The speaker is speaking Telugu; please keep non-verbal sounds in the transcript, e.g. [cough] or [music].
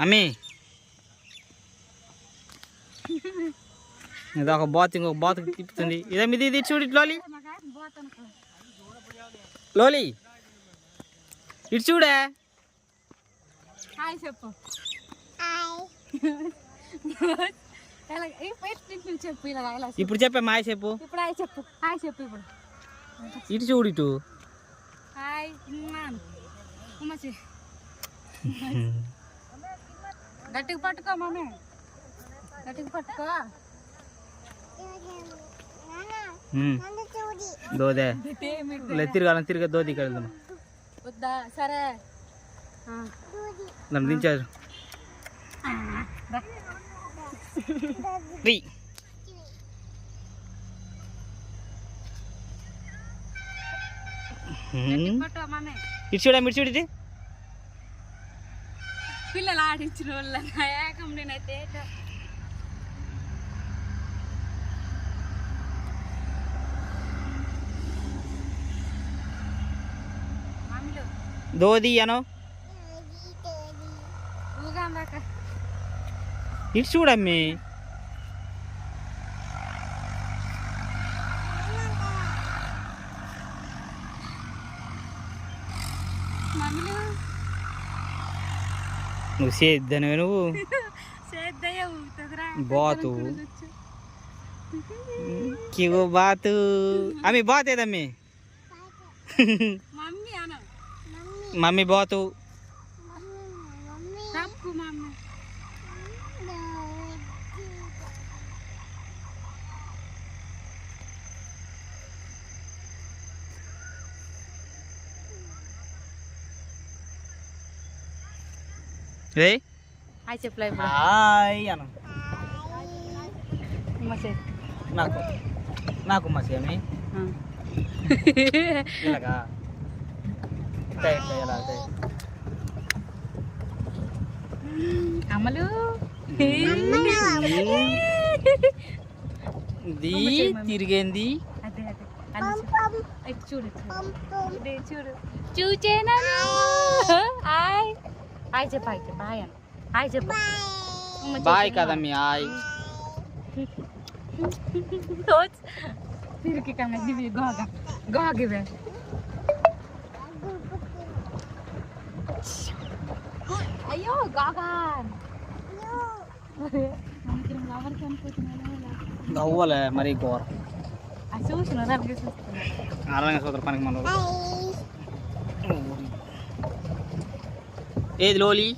అమ్మి. ఇది ఒక బాత్ ఇంకొక బాత్ తిప్పుతుంది. ఇదే ఇది ఇది చూడు ఇటు లోలి. లోలి. ఇటు చూడే. చెప్పు. ఇప్పుడు చెప్పే మాయ చెప్పు. ఇప్పుడు హాయ్ చెప్పు హాయ్ చెప్పు ఇప్పుడు. ఇటు చూడు ఇటు. హాయ్ [laughs] గట్టిగా పట్టుకో మమ్మీ గట్టిగా పట్టుకో ఉమ్. దోదే ఏమిటి? ఇలా తిరగాలని తిరిగే దోది ఇక్కడ వెళ్దాం వద్దా సరే ఆ, దాన్ని దించారు రా. రీ. పిల్లలు ఆడించిన వాళ్ళ ఏకం నేనైతే దోది అను. ఇటు చూడమ్మి. మమ్మీలు నువ్వు సేద్దనివే నువ్వు. బాతు. బాతు. అమ్మి బాత్ ఏదమ్మి మమ్మీ బాతు తప్పు మమ్మీ రే హాయ్ చెప్పలే హాయ్ అను. నాకు నాకు మసి అమ్మి. ఇలాగా. ఇట్లా ఇట్లా ఇలా ఇట్లా. అమలు. ఇది తిరిగేంది? చూడు చూడు. చూచేనా? హాయ్. హాయ్ చెప్పు హాయ్ చెప్పు హాయ్ అను హాయ్ చెప్పు ఉమ్మ బాయ్ చెప్పు. కదమ్మి హాయ్ తోచ్ తిరిగి కన్నా గివి గోగ గోగివే అయ్యో గోగాన్ ఎవరికి అనుకుంటున్నాను నవ్వలే మరి ఘోర అది చూసిన రవి చూస్తున్నాను ఆరంగ సోదర పనికి మన ఏది లోలి